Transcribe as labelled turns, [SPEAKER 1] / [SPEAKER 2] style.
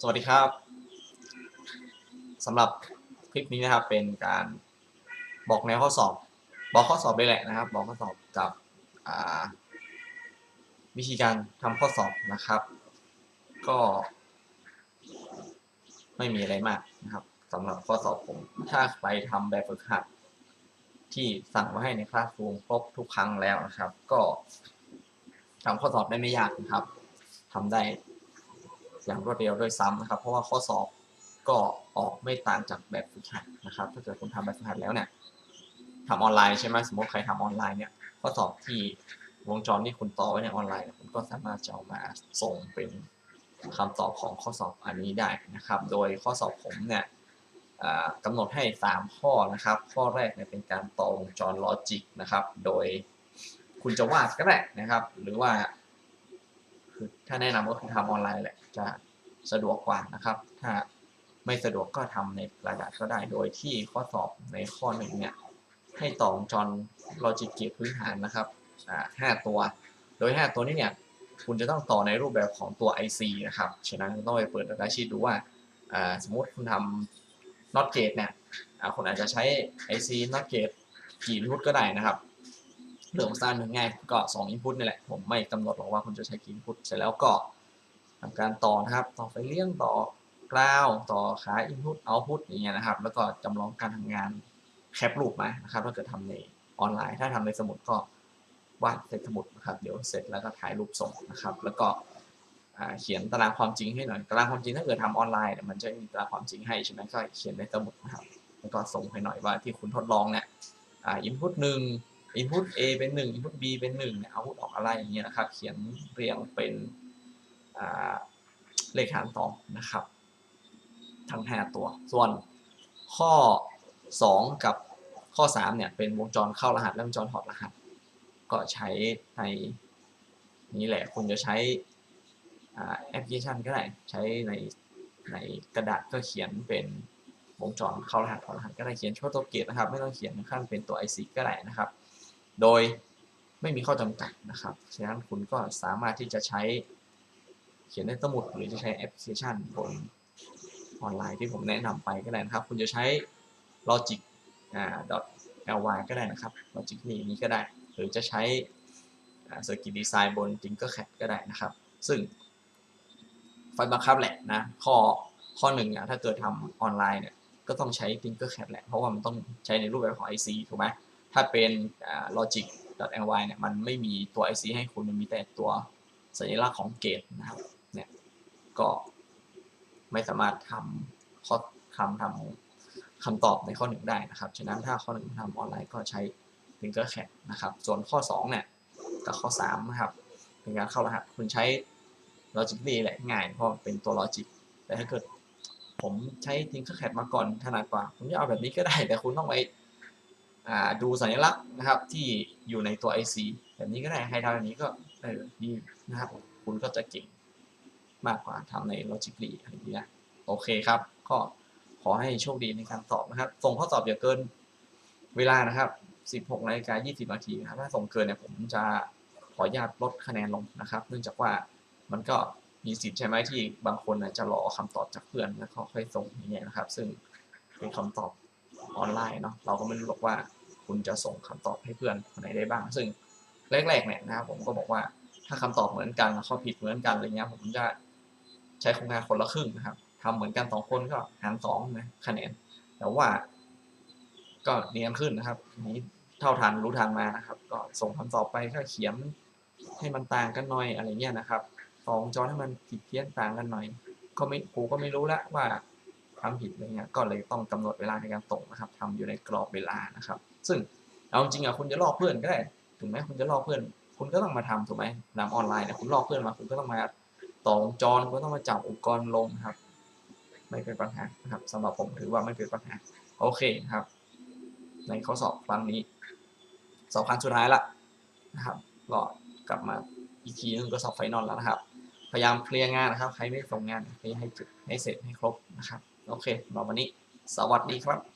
[SPEAKER 1] สวัสดีครับสำหรับคลิปนี้นะครับเป็นการบอกแนวข้อสอบ บอกข้อสอบไปแหละนะครับ บอกข้อสอบกับวิธีการทำข้อสอบนะครับ ก็ ไม่มีอะไรมากนะครับสำหรับข้อสอบผม ถ้าไปทำแบบฝึกหัด ที่สั่งมาให้ในคลาสรูมครบทุกครั้งแล้วนะครับ ก็ทำข้อสอบได้ไม่ยากนะครับทำได้ อย่างรวดเร็วด้วยซ้ำนะครับ เพราะว่าข้อสอบก็ออกไม่ต่างจากแบบฝึกหัดนะครับ ถ้าเกิดคุณทำแบบฝึกหัดแล้วเนี่ยทำออนไลน์ใช่ไหมสมมติใครทำออนไลน์เนี่ยข้อสอบที่วงจรที่คุณต่อไว้ในออนไลน์คุณก็สามารถจะเอามาส่งเป็นคำตอบของข้อสอบอันนี้ได้นะครับ โดยข้อสอบผมเนี่ยอ่ากำหนดให้ 3 ข้อนะครับ ข้อแรกเนี่ยเป็นการต่อวงจรลอจิกนะครับ โดยคุณจะวาดก็ได้นะครับ หรือว่าคือถ้าแนะนำก็คือทำออนไลน์แหละ จะสะดวกกว่านะครับ ถ้าไม่สะดวกก็ทำในกระดาษก็ได้ โดยที่ข้อสอบในข้อหนึ่งเนี่ยให้ต่อวงจรลอจิกเกียพื้นฐานนะครับห้าตัว โดย 5 ตัวนี้เนี่ยคุณจะต้องต่อในรูปแบบของตัว IC นะครับ ฉะนั้นต้องไปเปิดดัตชีตดูว่า สมมติคุณทำ not gate เนี่ยคุณอาจจะใช้ IC not gate กี่รูทก็ได้นะครับเรื่องของสร้างง่ายก็ 2 input นี่แหละ ผมไม่กำหนดหรอกว่าคุณจะใช้กี่ input เสร็จแล้วก็ ทำการต่อนะครับ ต่อไฟเลี้ยงต่อกราวต่อขา input output อย่างเงี้ยนะครับ แล้วก็จำลองการทำงานแคปรูปมานะครับถ้าเกิดทำในออนไลน์ ถ้าทำในสมุดก็วาดใส่สมุดนะครับ เดี๋ยวเสร็จแล้วก็ถ่ายรูปส่งนะครับ แล้วก็เขียนตารางความจริงให้หน่อย ตารางความจริงถ้าเกิดทำออนไลน์มันจะมีตารางความจริงให้ใช่ไหมก็เขียนในสมุดนะครับ แล้วก็ส่งให้หน่อยว่าที่คุณทดลองเนี่ยอ่า input หนึ่ง input A เป็นหนึ่ง input B เป็นหนึ่งเนี่ย output ออกอะไรอย่างเงี้ยนะครับ เขียนเรียงเป็นอ่า เลขหารต่อนะครับ ทั้ง 5 ตัว ส่วนข้อ 2 กับข้อ 3 เนี่ย เป็นวงจรเข้ารหัส และวงจรถอดรหัส ก็ใช้ในนี้แหละคุณจะใช้แอปพลิเคชันก็ได้ ใช้ในในกระดาษก็เขียนเป็นวงจรเข้ารหัสถอดรหัสก็ได้เขียนเฉพาะตัวเกตนะครับ ไม่ต้องเขียนขั้นเป็นตัว IC ก็ได้นะครับ โดยไม่มีข้อจำกัดนะครับฉะนั้นคุณก็สามารถที่จะใช้ ขียนในสมุดหรือจะใช้แอปพลิเคชันบนออนไลน์ที่ผมแนะนำไปก็ได้นะครับ คุณจะใช้ logic อ่า .ly ก็ได้นะครับ logic นี่นี้ก็ได้ หรือจะใช้ circuit design บน Tinkercad ก็ได้นะครับ ซึ่งไฟบังคับแหละนะ ข้อข้อหนึ่งอะถ้าเกิดทำออนไลน์เนี่ยก็ต้องใช้ Tinkercad แหละ เพราะว่ามันต้องใช้ในรูปแบบของ IC ถูกไหมถ้าเป็นอ่า logic .ly เนี่ยมันไม่มีตัว IC ให้คุณมันมีแต่ตัวสัญลักษณ์ของเกตนะครับ ก็ไม่สามารถทำข้อคำทำคำตอบในข้อหนึ่งได้นะครับ ฉะนั้นถ้าข้อหนึ่งทำออนไลน์ก็ใช้ Tinkercad นะครับ ส่วนข้อ2เนี่ยกับข้อ3นะครับเป็นการเข้ารหัสคุณใช้ Logic นี่แหละง่ายเพราะเป็นตัว Logic แต่ถ้าเกิดผมใช้ Tinkercad มาก่อนถนัดกว่า ผมจะเอาแบบนี้ก็ได้ แต่คุณต้องไปดูสัญลักษณ์นะครับที่อยู่ในตัว IC แบบนี้ก็ได้ให้ทำแบบนี้ก็ได้ดีนะครับ คุณก็จะเก่ง มากกว่าทำใน Logic ลีอะไรอย่างนี้นะโอเคครับ ก็ขอให้โชคดีในการตอบนะครับ ส่งข้อสอบอย่าเกินเวลานะครับ 16นาฬิกา20นาทีนะครับถ้าส่งเกินเนี่ยผมจะขออนุญาตลดคะแนนลงนะครับ เนื่องจากว่ามันก็มีสิทธิ์ใช่ไหมที่บางคนน่ะจะรอคำตอบจากเพื่อนแล้วก็ค่อยส่งอย่างเงี้ยนะครับ ซึ่งเป็นคำตอบออนไลน์เนาะเราก็ไม่รู้หรอกว่าคุณจะส่งคำตอบให้เพื่อนคนไหนได้บ้าง ซึ่งแรกๆเนี่ยนะครับผมก็บอกว่าถ้าคำตอบเหมือนกันแล้วข้อผิดเหมือนกันอะไรเงี้ยผมจะ ใช้โครงการคนละครึ่งนะครับทำเหมือนกันสองคนก็หารสองนะคะแนนแต่ว่า ก็เนียนขึ้นนะครับนี้เท่าทันรู้ทันมานะครับ ก็ส่งคำตอบไปก็เขียนให้มันต่างกันหน่อยอะไรเงี้ยนะครับสองจอให้มันผิดเพี้ยนต่างกันหน่อย ก็ไม่ครูก็ไม่รู้ล้วว่าทำผิดอะไรเงี้ยก็เลยต้องกำหนดเวลาในการส่งนะครับทำอยู่ในกรอบเวลานะครับ ซึ่งเอาจริงอะคุณจะลอกเพื่อนก็ได้ ถูกไหมคุณจะลอกเพื่อน คุณก็ต้องมาทำถูกไหมนำออนไลน์นี่ยคุณลอกเพื่อนมาคุณก็ต้องมา ต่อวงจรก็ต้องมาจับอุปกรณ์ลงครับ ไม่เป็นปัญหานะครับสำหรับผมถือว่าไม่เป็นปัญหาโอเคครับ ในข้อสอบครั้งนี้สอบครั้งสุดท้ายละนะครับก็กลับมาอีกทีนึงก็สอบไฟนอลแล้วนะครับ พยายามเคลียร์งานนะครับ ใครไม่ส่งงานให้ให้ให้เสร็จให้ครบนะครับ โอเคสำหรับวันนี้ สวัสดีครับ